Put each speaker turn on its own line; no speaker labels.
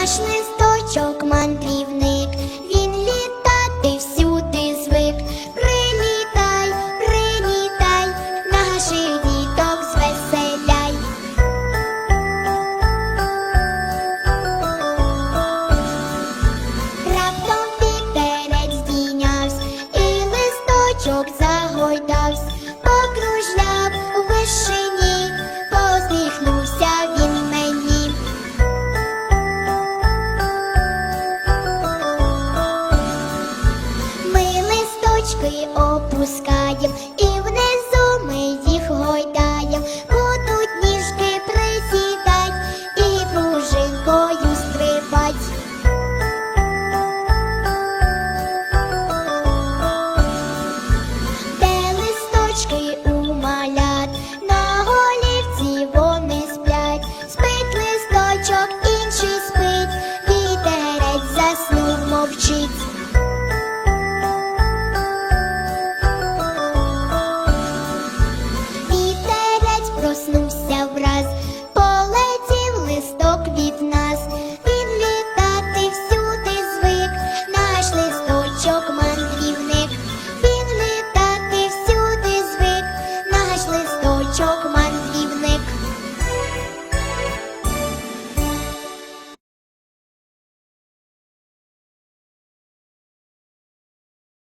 наш листочок мандрівник, він літати всюди звик. Прилітай, прилітай, наших діток звеселяй. Раптом вітерець здійнявсь і листочок. Опускаем. опускаєм. сну.